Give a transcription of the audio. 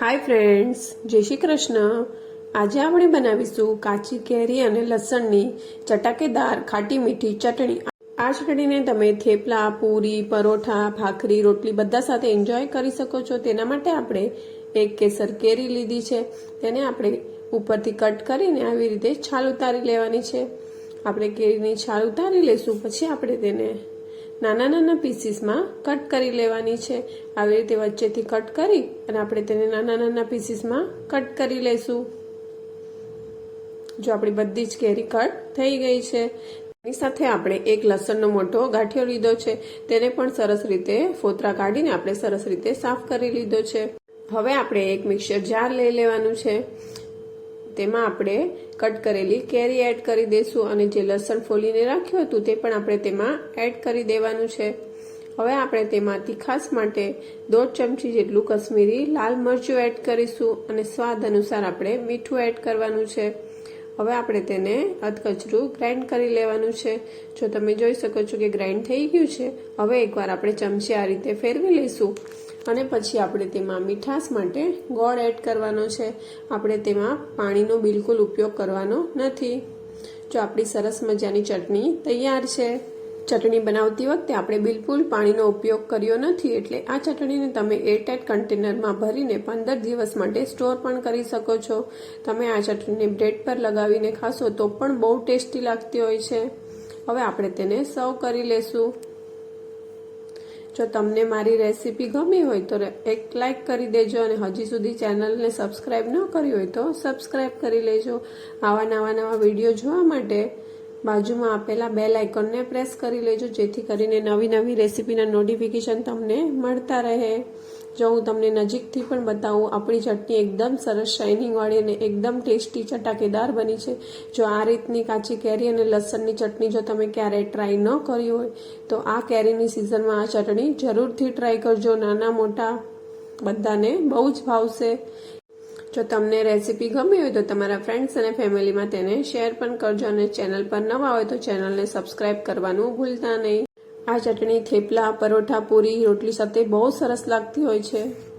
Hi friends જય શ્રી કૃષ્ણ. આજે આપણે બનાવીશું કાચી કેરી અને લસણની ચટાકેદાર ખાટી મીઠી ચટણી. આ ચટણીને તમે થેપલા, પૂરી, પરોઠા, ભાખરી, રોટલી બધા સાથે એન્જોય કરી શકો છો. તેના માટે આપણે એક કેસર કેરી લીધી છે. તેને આપણે ઉપરથી કટ કરીને આવી રીતે છાલ ઉતારી લેવાની છે. આપણે કેરીની છાલ ઉતારી લઈશું પછી આપણે તેને નાના નાના પીસીસમાં કટ કરી લેવાની છે. આવી રીતે વચ્ચેથી કટ કરી અને આપણે તેને નાના નાના પીસીસમાં કટ કરી લઈશું. જો આપણી બધી જ કેરી કટ થઈ ગઈ છે. એની સાથે આપણે એક લસણનો મોટો ગાંઠિયો લીધો છે. તેને પણ સરસ રીતે ફોતરા કાઢીને આપણે સરસ રીતે સાફ કરી લીધો છે. હવે આપણે એક મિક્સર જાર લઈ લેવાનું છે. તેમાં આપણે કટ કરેલી કેરી એડ કરી દઈશું અને જે લસણ ફોલીને રાખ્યું હતું તે પણ આપણે તેમાં એડ કરી દેવાનું છે. હવે આપણે તેમાં તીખાસ માટે દોઢ ચમચી જેટલું કશ્મીરી લાલ મરચું એડ કરીશું અને સ્વાદ અનુસાર આપણે મીઠું એડ કરવાનું છે. હવે આપણે તેને અધકચરું ગ્રાઇન્ડ કરી લેવાનું છે. જો તમે જોઈ શકો છો કે ગ્રાઇન્ડ થઈ ગયું છે, હવે એકવાર આપણે ચમચી આ રીતે ફેરવી લઈશું અને પછી આપણે તેમાં મીઠાશ માટે ગોળ એડ કરવાનો છે. આપણે તેમાં પાણીનો બિલકુલ ઉપયોગ કરવાનો નથી. જો આપણી સરસ મજાની ચટણી તૈયાર છે. ચટણી બનાવતી વખતે આપણે બિલકુલ પાણીનો ઉપયોગ કર્યો નથી એટલે આ ચટણીને તમે એરટાઇટ કન્ટેનરમાં ભરીને પંદર દિવસ માટે સ્ટોર પણ કરી શકો છો. તમે આ ચટણીને બ્રેડ પર લગાવીને ખાશો તો પણ બહુ ટેસ્ટી લાગતી હોય છે. હવે આપણે તેને સર્વ કરી લેશું. જો તમને મારી રેસીપી ગમી હોય તો એક લાઇક કરી દેજો અને હજી સુધી ચેનલને સબસ્ક્રાઈબ ન કરી હોય તો સબસ્ક્રાઈબ કરી લેજો. આવા નવા નવા વીડિયો જોવા માટે બાજુમાં આપેલા બેલ આઇકોનને પ્રેસ કરી લેજો, જેથી કરીને નવી નવી રેસીપીના નોટિફિકેશન તમને મળતા રહે. જો હું તમને નજીકથી પણ બતાવું, આપણી ચટણી એકદમ સરસ શાઇનિંગવાળી અને એકદમ ટેસ્ટી ચટાકેદાર બની છે. જો આ રીતની કાચી કેરી અને લસણની ચટણી જો તમે ક્યારેય ટ્રાય ન કરી હોય, તો આ કેરીની સિઝનમાં આ ચટણી જરૂરથી ટ્રાય કરજો. નાના મોટા બધાને બહુ જ ભાવશે. જો તમને રેસીપી ગમી હોય તો તમારા ફ્રેન્ડ્સ અને ફેમિલીમાં તેને શેર પણ કરજો અને ચેનલ પર નવા હોય તો ચેનલને સબસ્ક્રાઇબ કરવાનું ભૂલતા નહીં. આ ચટણી, થેપલા, પરોઠા, પૂરી, રોટલી સાથે બહુ સરસ લાગતી હોય છે.